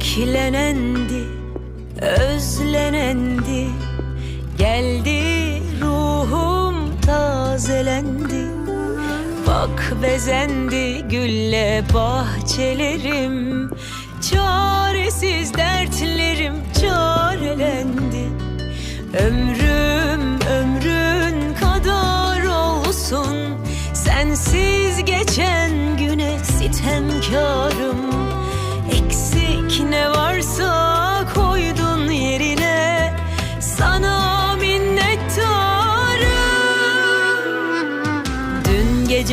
Beklenendi, özlenendi. Geldi ruhum tazelendi. Bak bezendi gülle bahçelerim. Çaresiz dertlerim çarelendi. Ömrüm ömrün kadar olsun. Sensiz geçen güne sitemkarım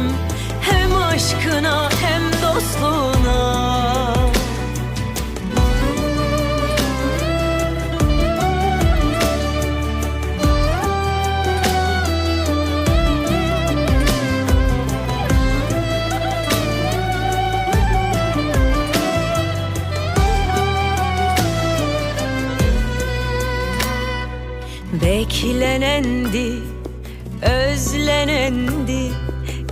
ederim Hem aşkına hem dostluğuna. Beklenendi, özlenendi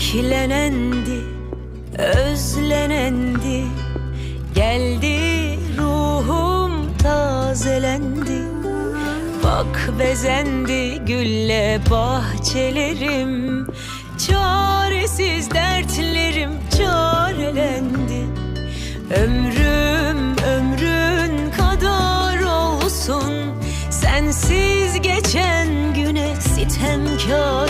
Beklenendi, özlenendi. Geldi ruhum tazelendi. Bak bezendi gülle bahçelerim. Çaresiz dertlerim çarelendi. Ömrüm ömrün kadar olsun. Sensiz geçen güne sitemkarım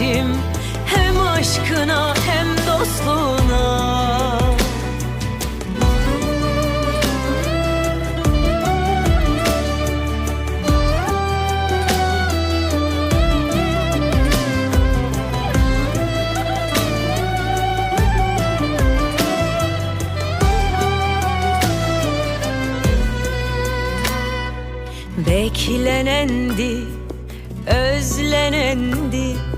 veririm Hem aşkına hem dostluğuna. Beklenendi, özlenendi